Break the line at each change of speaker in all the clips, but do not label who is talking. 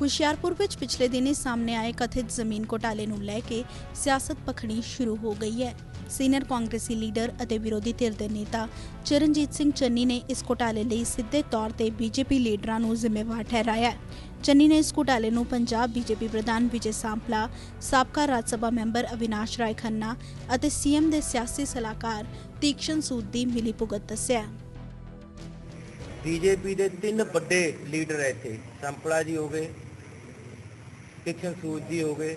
ਹੁਸ਼ਿਆਰਪੁਰ ਵਿੱਚ ਪਿਛਲੇ ਦਿਨੀ ਸਾਹਮਣੇ ਆਏ ਕਥਿਤ ਜ਼ਮੀਨ ਘੋਟਾਲੇ ਨੂੰ ਲੈ ਕੇ ਸਿਆਸਤ ਪਖੜੀ ਸ਼ੁਰੂ ਹੋ ਗਈ ਹੈ। ਸੀਨੀਅਰ ਕਾਂਗਰਸੀ ਲੀਡਰ ਅਤੇ ਵਿਰੋਧੀ ਧਿਰ ਦੇ ਨੇਤਾ ਚਰਨਜੀਤ ਸਿੰਘ ਚੰਨੀ ਨੇ ਇਸ ਘੋਟਾਲੇ ਲਈ ਸਿੱਧੇ ਤੌਰ ਤੇ ਬੀਜੇਪੀ ਲੀਡਰਾਂ ਨੂੰ ਜ਼ਿੰਮੇਵਾਰ ਠਹਿਰਾਇਆ ਚੰਨੀ ਨੇ ਇਸ ਘੋਟਾਲੇ ਨੂੰ ਪੰਜਾਬ ਬੀਜੇਪੀ ਪ੍ਰਧਾਨ ਵਿਜੇ ਸਾਂਪਲਾ, ਸਾਬਕਾ ਰਾਜ ਸਭਾ ਮੈਂਬਰ ਅਵਿਨਾਸ਼ ਰਾਏ ਖੰਨਾ ਅਤੇ ਸੀਐਮ ਦੇ ਸਿਆਸੀ ਸਲਾਹਕਾਰ ਤੀਕਸ਼ਣ ਸੂਦ ਦੀ ਮਿਲੀ ਭੁਗਤ ਦੱਸਿਆ
ਬੀਜੇਪੀ ਦੇ ਤਿੰਨ ਵੱਡੇ ਲੀਡਰ ਇੱਥੇ। ਸੰਪਲਾ ਜੀ ਹੋ ਗਏ ਕਿਸ਼ਨ ਸੂਦ ਜੀ ਹੋ ਗਏ।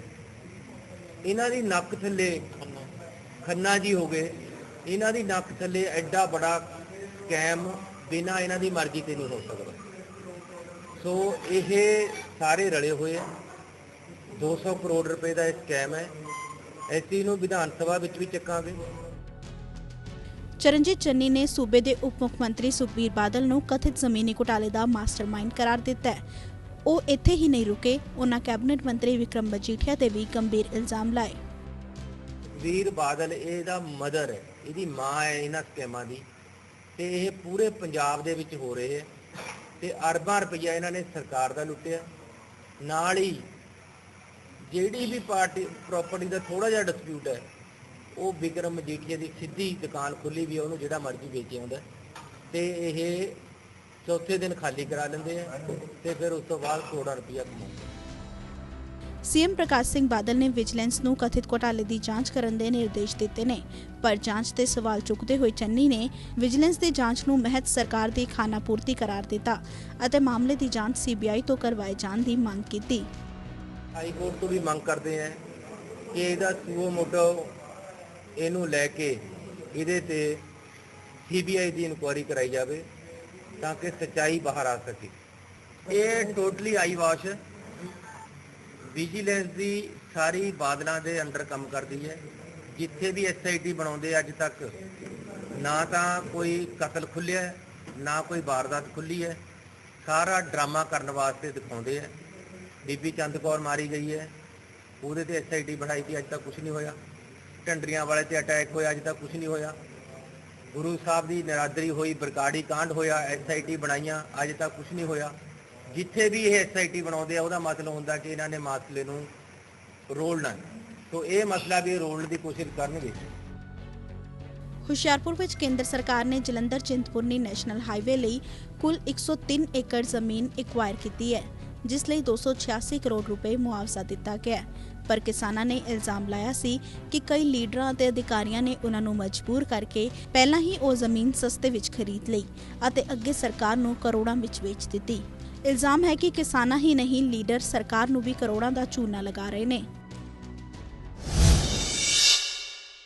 ਇਹਨਾਂ ਦੀ ਨੱਕ ਥੱਲੇ ਖੰਨਾ ਜੀ ਹੋ ਗਏ। ਇਹਨਾਂ ਦੀ ਨੱਕ ਥੱਲੇ ਐਡਾ ਬੜਾ ਸਕੈਮ ਬਿਨਾ ਇਹਨਾਂ ਦੀ ਮਰਜ਼ੀ ਤੇ ਨਹੀਂ ਹੋ ਸਕਦਾ। ਸੋ ਇਹ ਸਾਰੇ ਰਲੇ ਹੋਏ ਆ। 200 ਕਰੋੜ ਰੁਪਏ ਦਾ ਇਹ ਸਕੈਮ ਹੈ। ਇਸ ਚੀਜ਼ ਨੂੰ ਵਿਧਾਨ ਸਭਾ ਵਿੱਚ ਵੀ ਚੱਕਾਂਗੇ।
ਚਰਨਜੀਤ ਚੰਨੀ ਨੇ ਸੂਬੇ ਦੇ ਉਪ ਮੁੱਖ ਮੰਤਰੀ ਸੁਖਬੀਰ ਬਾਦਲ ਨੂੰ ਕਥਿਤ ਜ਼ਮੀਨੀ ਘੁਟਾਲੇ ਦਾ ਮਾਸਟਰਮਾਈਂਡ ਕਰਾਰ ਦਿੱਤਾ ਹੈ। ਉਹ ਇੱਥੇ ਹੀ ਨਹੀਂ ਰੁਕੇ। ਉਹਨਾਂ ਕੈਬਨਿਟ ਮੰਤਰੀ ਵਿਕਰਮ ਮਜੀਠੀਆ ਤੇ ਵੀ ਗੰਭੀਰ ਇਲਜ਼ਾਮ ਲਾਏ।
ਵੀਰ ਬਾਦਲ, ਇਹਦਾ ਮਦਰ ਹੈ, ਇਹਦੀ ਮਾਂ ਹੈ ਇਹਨਾਂ ਸਕੀਮਾਂ ਦੀ। ਤੇ ਇਹ ਪੂਰੇ ਪੰਜਾਬ ਦੇ ਵਿੱਚ ਹੋ ਰਹੇ ਹੈ। ਤੇ ਅਰਬਾਂ ਰੁਪਈਆ ਇਹਨਾਂ ਨੇ ਸਰਕਾਰ ਦਾ ਲੁੱਟਿਆ। ਨਾਲ ਹੀ ਜਿਹੜੀ ਵੀ ਪਾਰਟੀ ਪ੍ਰਾਪਰਟੀ ਦਾ ਥੋੜਾ ਜਿਹਾ ਡਿਸਪਿਊਟ ਹੈ, ਉਹ ਵਿਕਰਮ ਮਜੀਠੀਆ ਦੀ ਸਿੱਧੀ ਦੁਕਾਨ ਖੁੱਲੀ ਵੀ ਹੈ, ਉਹਨੂੰ ਜਿਹੜਾ ਮਰਜ਼ੀ ਵੇਚੇ ਆਉਂਦਾ ਤੇ ਇਹ ਚੌਥੇ ਦਿਨ ਖਾਲੀ ਕਰਾ ਲੈਂਦੇ ਆ ਤੇ ਫਿਰ ਉਸ ਤੋਂ ਬਾਅਦ ਕਰੋੜਾਂ ਰੁਪਈਆ ਕਮਾਉਂਦੇ
ਸੀਐਮ ਪ੍ਰਕਾਸ਼ ਸਿੰਘ ਬਾਦਲ ਨੇ ਵਿਜੀਲੈਂਸ ਨੂੰ ਕਥਿਤ ਘੋਟਾਲੇ ਦੀ ਜਾਂਚ ਕਰਨ ਦੇ ਨਿਰਦੇਸ਼ ਦਿੱਤੇ ਨੇ ਪਰ ਜਾਂਚ ਤੇ ਸਵਾਲ ਚੁੱਕਦੇ ਹੋਏ ਚੰਨੀ ਨੇ ਵਿਜੀਲੈਂਸ ਦੀ ਜਾਂਚ ਨੂੰ ਮਹਿਤ ਸਰਕਾਰ ਦੀ ਖਾਨਾਪੂਰਤੀ ਕਰਾਰ ਦਿੱਤਾ ਅਤੇ ਮਾਮਲੇ ਦੀ ਜਾਂਚ ਸੀਬੀਆਈ ਤੋਂ ਕਰਵਾਏ ਜਾਣ ਦੀ ਮੰਗ ਕੀਤੀ।
ਹਾਈ ਕੋਰਟ ਤੋਂ ਵੀ ਮੰਗ ਕਰਦੇ ਆ ਕਿ ਇਹਦਾ ਸੂਓ ਮੋਟੋ ਇਹਨੂੰ ਲੈ ਕੇ ਇਹਦੇ ਤੇ ਸੀਬੀਆਈ ਦੀ ਇਨਕੁਆਇਰੀ ਕਰਾਈ ਜਾਵੇ। ਤਾਂ ਕਿ ਸੱਚਾਈ ਬਾਹਰ ਆ ਸਕੇ। ਇਹ ਟੋਟਲੀ ਆਈ ਵਾਸ਼ ਵਿਜੀਲੈਂਸ ਦੀ ਸਾਰੀ ਬਾਦਲਾਂ ਦੇ ਅੰਡਰ ਕੰਮ ਕਰਦੀ ਹੈ। ਜਿੱਥੇ ਵੀ ਐਸਆਈਟੀ ਬਣਾਉਂਦੇ ਅੱਜ ਤੱਕ, ਨਾ ਤਾਂ ਕੋਈ ਕਤਲ ਖੁੱਲਿਆ ਨਾ ਕੋਈ ਵਾਰਦਾਤ ਖੁੱਲੀ ਹੈ। ਸਾਰਾ ਡਰਾਮਾ ਕਰਨ ਵਾਸਤੇ ਦਿਖਾਉਂਦੇ ਆ। ਬੀਬੀ ਚੰਦ ਕੌਰ ਮਾਰੀ ਗਈ ਹੈ। ਉਹਦੇ ਤੇ ਐਸਆਈਟੀ ਬਣਾਈ ਸੀ ਅੱਜ ਤੱਕ ਕੁਝ ਨਹੀਂ ਹੋਇਆ। ਢੰਡਰੀਆਂ ਵਾਲੇ ਤੇ ਅਟੈਕ ਹੋਇਆ, ਅੱਜ ਤੱਕ ਕੁਝ ਨਹੀਂ ਹੋਇਆ। ਗੁਰੂ ਸਾਹਿਬ ਦੀ ਨਰਾਦਰੀ ਹੋਈ ਬਰਕਾੜੀ ਕਾਂਡ ਹੋਇਆ ਐਸਆਈਟੀ ਬਣਾਈਆਂ, ਅੱਜ ਤੱਕ ਕੁਝ ਨਹੀਂ ਹੋਇਆ। ਜਿੱਥੇ ਵੀ ਇਹ ਐਸਆਈਟੀ ਬਣਾਉਂਦੇ ਆ, ਉਹਦਾ ਮਤਲਬ ਹੁੰਦਾ ਕਿ ਇਹਨਾਂ ਨੇ ਮਸਲੇ ਨੂੰ ਰੋਲਣਾ ਸੋ ਇਹ ਮਸਲਾ ਵੀ ਰੋਲਣ ਦੀ ਕੋਸ਼ਿਸ਼ ਕਰਨਗੇ।
ਹੁਸ਼ਿਆਰਪੁਰ ਵਿੱਚ ਕੇਂਦਰ ਸਰਕਾਰ ਨੇ ਜਲੰਧਰ ਚਿੰਤਪੁਰਨੀ ਨੈਸ਼ਨਲ ਹਾਈਵੇ ਲਈ ਕੁੱਲ 103 ਏਕੜ ਜ਼ਮੀਨ ਐਕਵਾਇਰ ਕੀਤੀ ਹੈ। ਜਿਸ ਲਈ 286 ਕਰੋੜ ਰੁਪਏ ਮੁਆਵਜ਼ਾ ਦਿੱਤਾ ਗਿਆ ਪਰ ਕਿਸਾਨਾਂ ਨੇ ਇਲਜ਼ਾਮ ਲਾਇਆ ਸੀ ਕਿ ਕਈ ਲੀਡਰਾਂ ਅਤੇ ਅਧਿਕਾਰੀਆਂ ਨੇ ਉਹਨਾਂ ਨੂੰ ਮਜਬੂਰ ਕਰਕੇ ਪਹਿਲਾਂ ਹੀ ਉਹ ਜ਼ਮੀਨ ਸਸਤੇ ਵਿੱਚ ਖਰੀਦ ਲਈ ਅਤੇ ਅੱਗੇ ਸਰਕਾਰ ਨੂੰ ਕਰੋੜਾਂ ਵਿੱਚ ਵੇਚ ਦਿੱਤੀ। ਇਲਜ਼ਾਮ ਹੈ ਕਿ ਕਿਸਾਨਾਂ ਹੀ ਨਹੀਂ, ਲੀਡਰ ਸਰਕਾਰ ਨੂੰ ਵੀ ਕਰੋੜਾਂ ਦਾ ਚੂਨਾ ਲਗਾ ਰਹੇ ਨੇ।